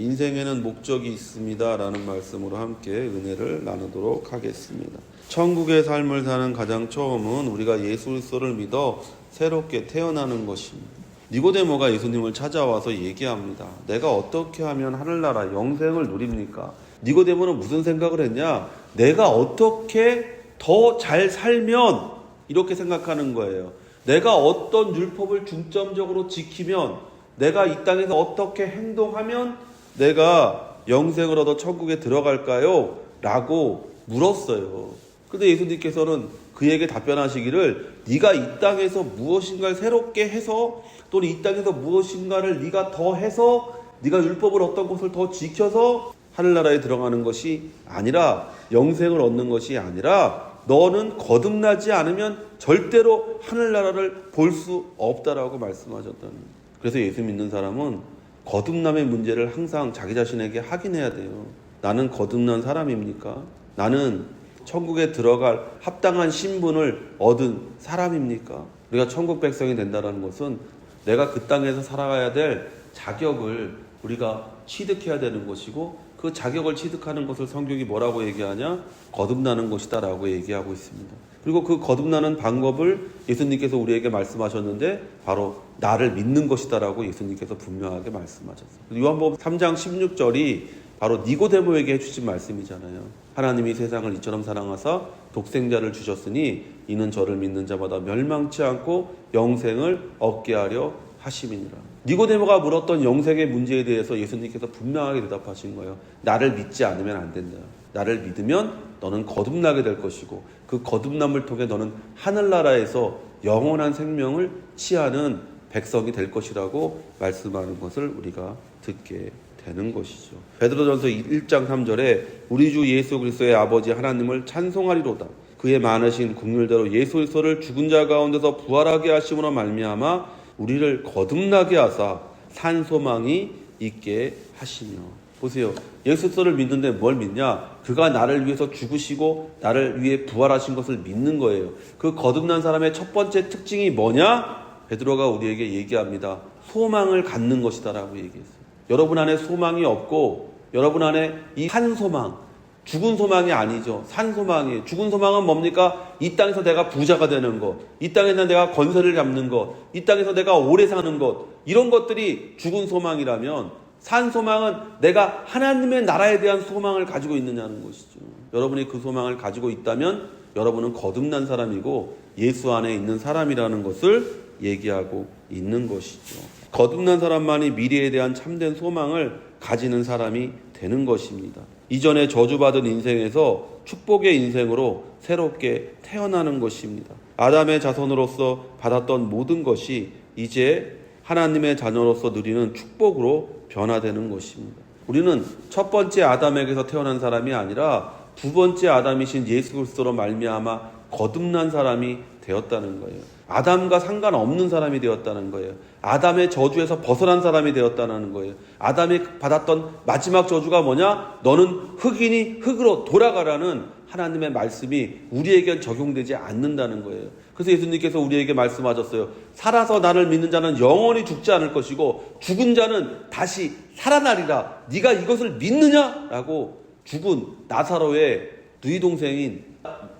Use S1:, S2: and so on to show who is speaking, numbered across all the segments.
S1: 인생에는 목적이 있습니다. 라는 말씀으로 함께 은혜를 나누도록 하겠습니다. 천국의 삶을 사는 가장 처음은 우리가 예수 그리스도를 믿어 새롭게 태어나는 것입니다. 니고데모가 예수님을 찾아와서 얘기합니다. 내가 어떻게 하면 하늘나라 영생을 누립니까? 니고데모는 무슨 생각을 했냐? 내가 어떻게 더 잘 살면 이렇게 생각하는 거예요. 내가 어떤 율법을 중점적으로 지키면 내가 이 땅에서 어떻게 행동하면 내가 영생을 얻어 천국에 들어갈까요? 라고 물었어요. 근데 예수님께서는 그에게 답변하시기를 네가 이 땅에서 무엇인가를 새롭게 해서 또는 이 땅에서 무엇인가를 네가 더 해서 네가 율법을 어떤 것을 더 지켜서 하늘나라에 들어가는 것이 아니라 영생을 얻는 것이 아니라 너는 거듭나지 않으면 절대로 하늘나라를 볼 수 없다라고 말씀하셨다는. 그래서 예수 믿는 사람은 거듭남의 문제를 항상 자기 자신에게 확인해야 돼요. 나는 거듭난 사람입니까? 나는 천국에 들어갈 합당한 신분을 얻은 사람입니까? 우리가 천국 백성이 된다는 것은 내가 그 땅에서 살아가야 될 자격을 우리가 취득해야 되는 것이고 그 자격을 취득하는 것을 성경이 뭐라고 얘기하냐? 거듭나는 것이다라고 얘기하고 있습니다. 그리고 그 거듭나는 방법을 예수님께서 우리에게 말씀하셨는데 바로 나를 믿는 것이다라고 예수님께서 분명하게 말씀하셨어요. 요한복음 3장 16절이 바로 니고데모에게 해주신 말씀이잖아요. 하나님이 세상을 이처럼 사랑하사 독생자를 주셨으니 이는 저를 믿는 자마다 멸망치 않고 영생을 얻게 하려 하심이니라. 니고데모가 물었던 영생의 문제에 대해서 예수님께서 분명하게 대답하신 거예요. 나를 믿지 않으면 안 된다. 나를 믿으면 너는 거듭나게 될 것이고 그 거듭남을 통해 너는 하늘나라에서 영원한 생명을 취하는 백성이 될 것이라고 말씀하는 것을 우리가 듣게 되는 것이죠. 베드로전서 1장 3절에 우리 주 예수 그리스도의 아버지 하나님을 찬송하리로다. 그의 많으신 국률대로 예수 그리스도를 죽은 자 가운데서 부활하게 하심으로 말미암아 우리를 거듭나게 하사 산 소망이 있게 하시며 보세요. 예수 그리스도를 믿는데 뭘 믿냐? 그가 나를 위해서 죽으시고 나를 위해 부활하신 것을 믿는 거예요. 그 거듭난 사람의 첫 번째 특징이 뭐냐? 베드로가 우리에게 얘기합니다. 소망을 갖는 것이다라고 얘기했어요. 여러분 안에 소망이 없고 여러분 안에 이산 소망, 죽은 소망이 아니죠. 산 소망이에요. 죽은 소망은 뭡니까? 이 땅에서 내가 부자가 되는 것, 이 땅에서 내가 건설을 잡는 것, 이 땅에서 내가 오래 사는 것, 이런 것들이 죽은 소망이라면 산 소망은 내가 하나님의 나라에 대한 소망을 가지고 있느냐는 것이죠. 여러분이 그 소망을 가지고 있다면 여러분은 거듭난 사람이고 예수 안에 있는 사람이라는 것을 얘기하고 있는 것이죠. 거듭난 사람만이 미래에 대한 참된 소망을 가지는 사람이 되는 것입니다. 이전에 저주받은 인생에서 축복의 인생으로 새롭게 태어나는 것입니다. 아담의 자손으로서 받았던 모든 것이 이제 하나님의 자녀로서 누리는 축복으로 변화되는 것입니다. 우리는 첫 번째 아담에게서 태어난 사람이 아니라 두 번째 아담이신 예수 그리스도로 말미암아 거듭난 사람이 되었다는 거예요. 아담과 상관없는 사람이 되었다는 거예요. 아담의 저주에서 벗어난 사람이 되었다는 거예요. 아담이 받았던 마지막 저주가 뭐냐? 너는 흑인이 흑으로 돌아가라는 하나님의 말씀이 우리에게 적용되지 않는다는 거예요. 그래서 예수님께서 우리에게 말씀하셨어요. 살아서 나를 믿는 자는 영원히 죽지 않을 것이고 죽은 자는 다시 살아나리라. 네가 이것을 믿느냐라고 죽은 나사로의 누이 동생인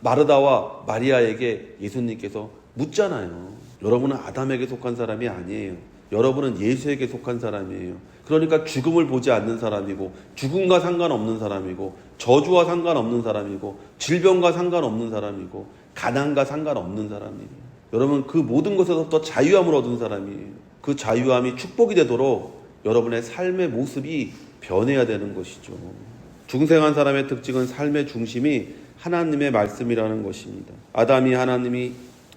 S1: 마르다와 마리아에게 예수님께서 묻잖아요. 여러분은 아담에게 속한 사람이 아니에요. 여러분은 예수에게 속한 사람이에요. 그러니까 죽음을 보지 않는 사람이고, 죽음과 상관없는 사람이고, 저주와 상관없는 사람이고, 질병과 상관없는 사람이고, 가난과 상관없는 사람이에요. 여러분, 그 모든 것에서부터 자유함을 얻은 사람이에요. 그 자유함이 축복이 되도록 여러분의 삶의 모습이 변해야 되는 것이죠. 중생한 사람의 특징은 삶의 중심이 하나님의 말씀이라는 것입니다. 아담이 하나님이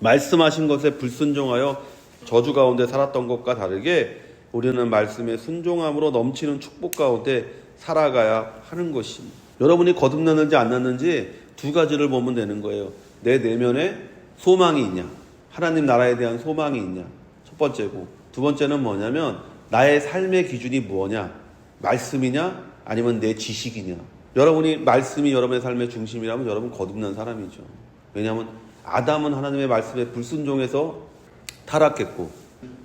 S1: 말씀하신 것에 불순종하여 저주 가운데 살았던 것과 다르게 우리는 말씀에 순종함으로 넘치는 축복 가운데 살아가야 하는 것입니다. 여러분이 거듭났는지 안 났는지 두 가지를 보면 되는 거예요. 내 내면에 소망이 있냐? 하나님 나라에 대한 소망이 있냐? 첫 번째고. 두 번째는 뭐냐면 나의 삶의 기준이 뭐냐? 말씀이냐? 아니면 내 지식이냐? 여러분이 말씀이 여러분의 삶의 중심이라면 여러분 거듭난 사람이죠. 왜냐하면 아담은 하나님의 말씀에 불순종해서 타락했고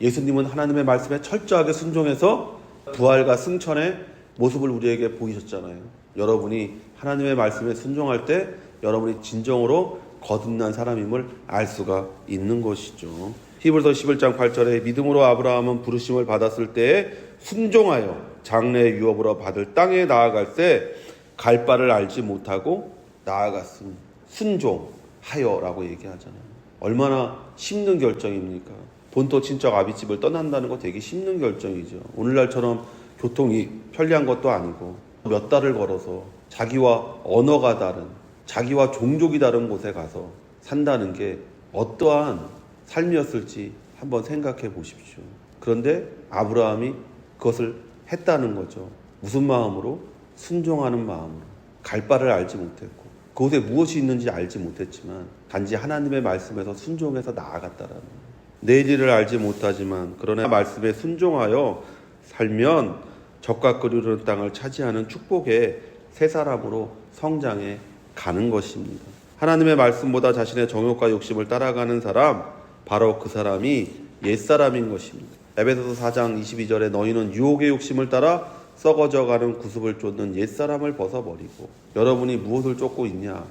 S1: 예수님은 하나님의 말씀에 철저하게 순종해서 부활과 승천에 모습을 우리에게 보이셨잖아요. 여러분이 하나님의 말씀에 순종할 때 여러분이 진정으로 거듭난 사람임을 알 수가 있는 것이죠. 히브리서 11장 8절에 믿음으로 아브라함은 부르심을 받았을 때에 순종하여 장래의 유업으로 받을 땅에 나아갈 때 갈 바를 알지 못하고 나아갔음. 순종 하여라고 얘기하잖아요. 얼마나 힘든 결정입니까? 본토 친척 아비집을 떠난다는 거 되게 힘든 결정이죠. 오늘날처럼 교통이 편리한 것도 아니고 몇 달을 걸어서 자기와 언어가 다른 자기와 종족이 다른 곳에 가서 산다는 게 어떠한 삶이었을지 한번 생각해 보십시오. 그런데 아브라함이 그것을 했다는 거죠. 무슨 마음으로? 순종하는 마음으로. 갈 바를 알지 못했고 그곳에 무엇이 있는지 알지 못했지만 단지 하나님의 말씀에서 순종해서 나아갔다라는 거예요. 내일 일을 알지 못하지만 그러나 말씀에 순종하여 살면 적과 끓이는 땅을 차지하는 축복의 새 사람으로 성장해 가는 것입니다. 하나님의 말씀보다 자신의 정욕과 욕심을 따라가는 사람 바로 그 사람이 옛사람인 것입니다. 에베소서 4장 22절에 너희는 유혹의 욕심을 따라 썩어져 가는 구습을 쫓는 옛사람을 벗어버리고 여러분이 무엇을 쫓고 있냐?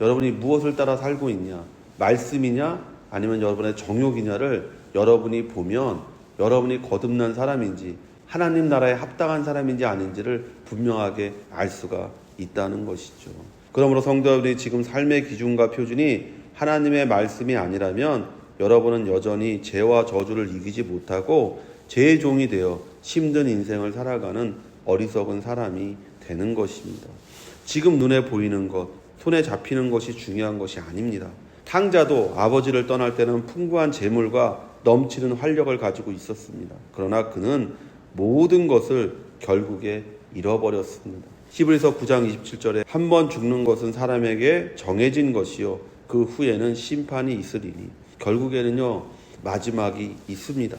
S1: 여러분이 무엇을 따라 살고 있냐? 말씀이냐? 아니면 여러분의 정욕이냐를 여러분이 보면 여러분이 거듭난 사람인지 하나님 나라에 합당한 사람인지 아닌지를 분명하게 알 수가 있다는 것이죠. 그러므로 성도들이 지금 삶의 기준과 표준이 하나님의 말씀이 아니라면 여러분은 여전히 죄와 저주를 이기지 못하고 죄의 종이 되어 힘든 인생을 살아가는 어리석은 사람이 되는 것입니다. 지금 눈에 보이는 것, 손에 잡히는 것이 중요한 것이 아닙니다. 탕자도 아버지를 떠날 때는 풍부한 재물과 넘치는 활력을 가지고 있었습니다. 그러나 그는 모든 것을 결국에 잃어버렸습니다. 히브리서 9장 27절에 한 번 죽는 것은 사람에게 정해진 것이요 그 후에는 심판이 있으리니 결국에는요 마지막이 있습니다.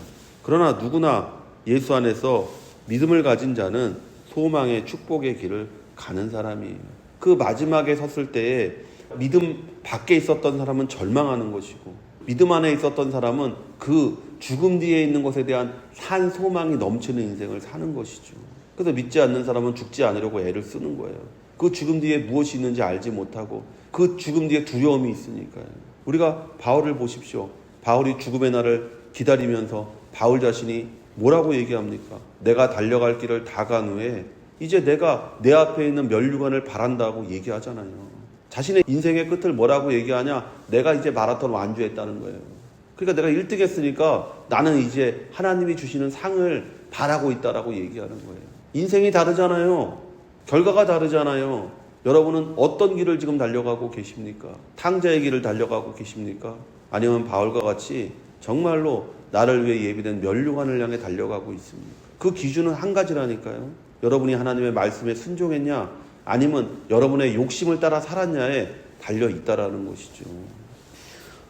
S1: 그러나 누구나 예수 안에서 믿음을 가진 자는 소망의 축복의 길을 가는 사람이에요. 그 마지막에 섰을 때에 믿음 밖에 있었던 사람은 절망하는 것이고 믿음 안에 있었던 사람은 그 죽음 뒤에 있는 것에 대한 산 소망이 넘치는 인생을 사는 것이죠. 그래서 믿지 않는 사람은 죽지 않으려고 애를 쓰는 거예요. 그 죽음 뒤에 무엇이 있는지 알지 못하고 그 죽음 뒤에 두려움이 있으니까요. 우리가 바울을 보십시오. 바울이 죽음의 날을 기다리면서 바울 자신이 뭐라고 얘기합니까? 내가 달려갈 길을 다 간 후에 이제 내가 내 앞에 있는 면류관을 바란다고 얘기하잖아요. 자신의 인생의 끝을 뭐라고 얘기하냐? 내가 이제 마라톤 완주했다는 거예요. 그러니까 내가 1등 했으니까 나는 이제 하나님이 주시는 상을 바라고 있다라고 얘기하는 거예요. 인생이 다르잖아요. 결과가 다르잖아요. 여러분은 어떤 길을 지금 달려가고 계십니까? 탕자의 길을 달려가고 계십니까? 아니면 바울과 같이 정말로 나를 위해 예비된 면류관을 향해 달려가고 있습니까? 그 기준은 한 가지라니까요. 여러분이 하나님의 말씀에 순종했냐, 아니면 여러분의 욕심을 따라 살았냐에 달려 있다라는 것이죠.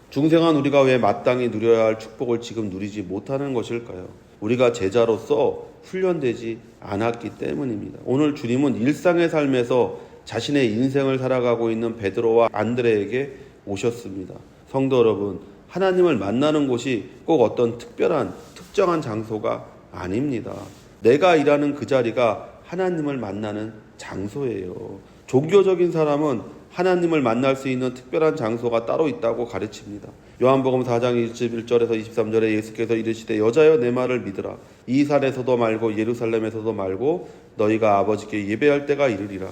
S1: 중생한 우리가 왜 마땅히 누려야 할 축복을 지금 누리지 못하는 것일까요? 우리가 제자로서 훈련되지 않았기 때문입니다. 오늘 주님은 일상의 삶에서 자신의 인생을 살아가고 있는 베드로와 안드레에게 오셨습니다. 성도 여러분, 하나님을 만나는 곳이 꼭 어떤 특별한 특정한 장소가 아닙니다. 내가 일하는 그 자리가 하나님을 만나는 장소예요. 종교적인 사람은 하나님을 만날 수 있는 특별한 장소가 따로 있다고 가르칩니다. 요한복음 4장 21절에서 23절에 예수께서 이르시되 여자여 내 말을 믿으라. 이 산에서도 말고 예루살렘에서도 말고 너희가 아버지께 예배할 때가 이르리라.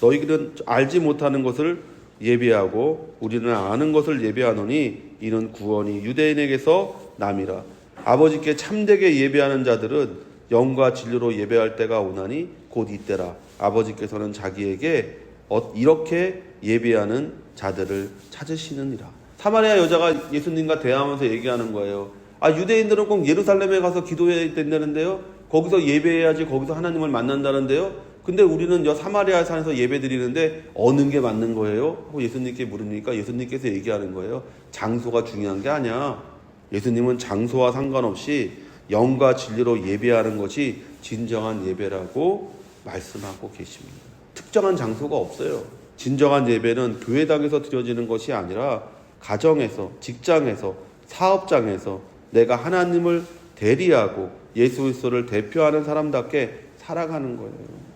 S1: 너희는 알지 못하는 것을 예배하고 우리는 아는 것을 예배하노니 이는 구원이 유대인에게서 남이라. 아버지께 참되게 예배하는 자들은 영과 진리로 예배할 때가 오나니 곧 이때라. 아버지께서는 자기에게 어- 이렇게 예배하는 자들을 찾으시느니라. 사마리아 여자가 예수님과 대화하면서 얘기하는 거예요. 아 유대인들은 꼭 예루살렘에 가서 기도해야 된다는데요. 거기서 예배해야지 거기서 하나님을 만난다는데요. 근데 우리는 저 사마리아 산에서 예배 드리는데 어느 게 맞는 거예요? 하고 예수님께 물으니까 예수님께서 얘기하는 거예요. 장소가 중요한 게 아니야. 예수님은 장소와 상관없이 영과 진리로 예배하는 것이 진정한 예배라고 말씀하고 계십니다. 특정한 장소가 없어요. 진정한 예배는 교회당에서 드려지는 것이 아니라 가정에서, 직장에서, 사업장에서 내가 하나님을 대리하고 예수 그리스도를 대표하는 사람답게 살아가는 거예요.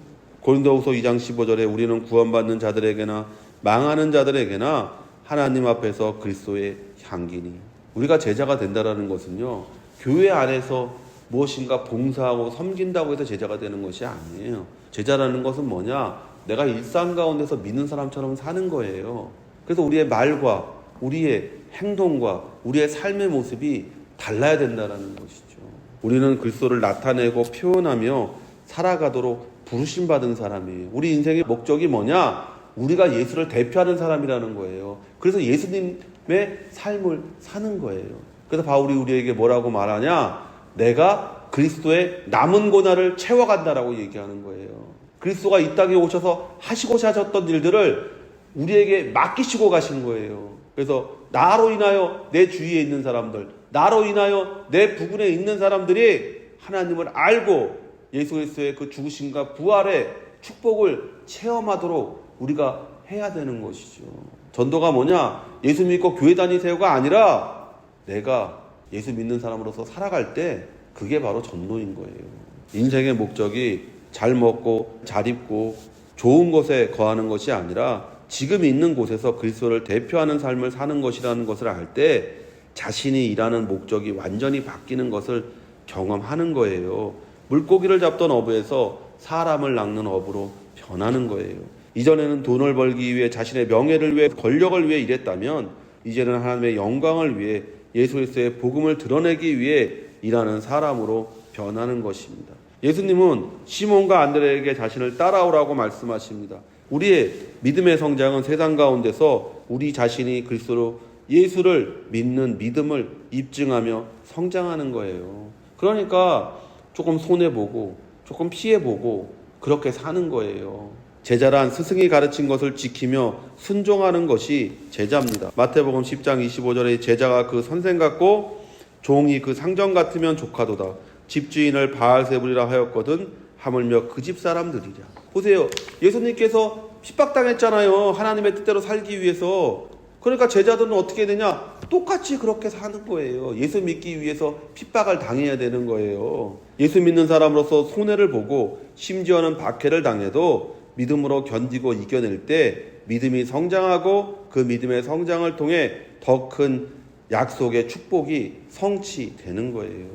S1: 고린도후서 2장 15절에 우리는 구원받는 자들에게나 망하는 자들에게나 하나님 앞에서 그리스도의 향기니 우리가 제자가 된다라는 것은요 교회 안에서 무엇인가 봉사하고 섬긴다고 해서 제자가 되는 것이 아니에요. 제자라는 것은 뭐냐? 내가 일상 가운데서 믿는 사람처럼 사는 거예요. 그래서 우리의 말과 우리의 행동과 우리의 삶의 모습이 달라야 된다라는 것이죠. 우리는 그리스도를 나타내고 표현하며 살아가도록 부르심 받은 사람이에요. 우리 인생의 목적이 뭐냐? 우리가 예수를 대표하는 사람이라는 거예요. 그래서 예수님의 삶을 사는 거예요. 그래서 바울이 우리에게 뭐라고 말하냐? 내가 그리스도의 남은 고난을 채워간다라고 얘기하는 거예요. 그리스도가 이 땅에 오셔서 하시고자 하셨던 일들을 우리에게 맡기시고 가신 거예요. 그래서 나로 인하여 내 주위에 있는 사람들, 나로 인하여 내 부근에 있는 사람들이 하나님을 알고 예수 그리스도의 그 죽으심과 부활의 축복을 체험하도록 우리가 해야 되는 것이죠. 전도가 뭐냐? 예수 믿고 교회 다니세요가 아니라 내가 예수 믿는 사람으로서 살아갈 때 그게 바로 전도인 거예요. 인생의 목적이 잘 먹고 잘 입고 좋은 곳에 거하는 것이 아니라 지금 있는 곳에서 그리스도를 대표하는 삶을 사는 것이라는 것을 알 때 자신이 일하는 목적이 완전히 바뀌는 것을 경험하는 거예요. 물고기를 잡던 어부에서 사람을 낚는 어부로 변하는 거예요. 이전에는 돈을 벌기 위해 자신의 명예를 위해 권력을 위해 일했다면 이제는 하나님의 영광을 위해 예수 그리스도의 복음을 드러내기 위해 일하는 사람으로 변하는 것입니다. 예수님은 시몬과 안드레에게 자신을 따라오라고 말씀하십니다. 우리의 믿음의 성장은 세상 가운데서 우리 자신이 그리스도로 예수를 믿는 믿음을 입증하며 성장하는 거예요. 그러니까 조금 손해보고 조금 피해보고 그렇게 사는 거예요. 제자란 스승이 가르친 것을 지키며 순종하는 것이 제자입니다. 마태복음 10장 25절에 제자가 그 선생 같고 종이 그 상전 같으면 조카도다. 집주인을 바알세불이라 하였거든 하물며 그 집 사람들이랴. 보세요. 예수님께서 핍박당했잖아요. 하나님의 뜻대로 살기 위해서. 그러니까 제자들은 어떻게 되냐? 똑같이 그렇게 사는 거예요. 예수 믿기 위해서 핍박을 당해야 되는 거예요. 예수 믿는 사람으로서 손해를 보고 심지어는 박해를 당해도 믿음으로 견디고 이겨낼 때 믿음이 성장하고 그 믿음의 성장을 통해 더 큰 약속의 축복이 성취되는 거예요.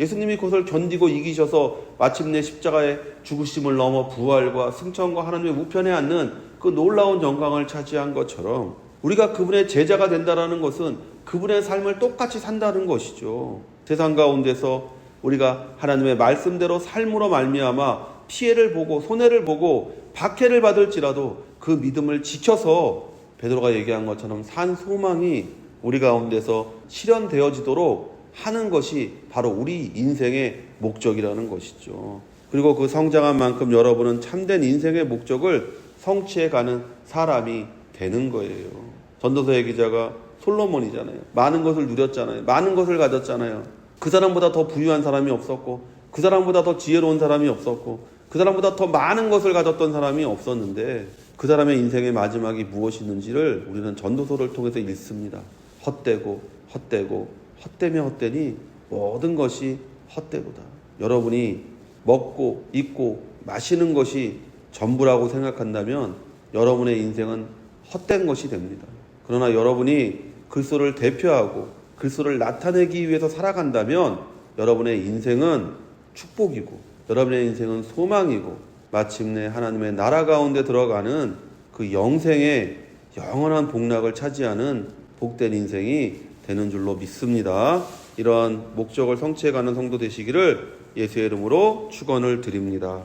S1: 예수님이 그것을 견디고 이기셔서 마침내 십자가의 죽으심을 넘어 부활과 승천과 하나님의 우편에 앉는 그 놀라운 영광을 차지한 것처럼 우리가 그분의 제자가 된다라는 것은 그분의 삶을 똑같이 산다는 것이죠. 세상 가운데서 우리가 하나님의 말씀대로 삶으로 말미암아 피해를 보고 손해를 보고 박해를 받을지라도 그 믿음을 지켜서 베드로가 얘기한 것처럼 산 소망이 우리 가운데서 실현되어지도록 하는 것이 바로 우리 인생의 목적이라는 것이죠. 그리고 그 성장한 만큼 여러분은 참된 인생의 목적을 성취해 가는 사람이 되는 거예요. 전도서의 기자가 솔로몬이잖아요. 많은 것을 누렸잖아요. 많은 것을 가졌잖아요. 그 사람보다 더 부유한 사람이 없었고, 그 사람보다 더 지혜로운 사람이 없었고, 그 사람보다 더 많은 것을 가졌던 사람이 없었는데, 그 사람의 인생의 마지막이 무엇이있는지를 우리는 전도서를 통해서 읽습니다. 헛되고, 헛되고, 헛되며 헛되니 모든 것이 헛되고다. 여러분이 먹고, 입고, 마시는 것이 전부라고 생각한다면 여러분의 인생은 헛된 것이 됩니다. 그러나 여러분이 그리스도를 대표하고 그리스도를 나타내기 위해서 살아간다면 여러분의 인생은 축복이고 여러분의 인생은 소망이고 마침내 하나님의 나라 가운데 들어가는 그 영생의 영원한 복락을 차지하는 복된 인생이 되는 줄로 믿습니다. 이러한 목적을 성취해가는 성도 되시기를 예수의 이름으로 축원을 드립니다.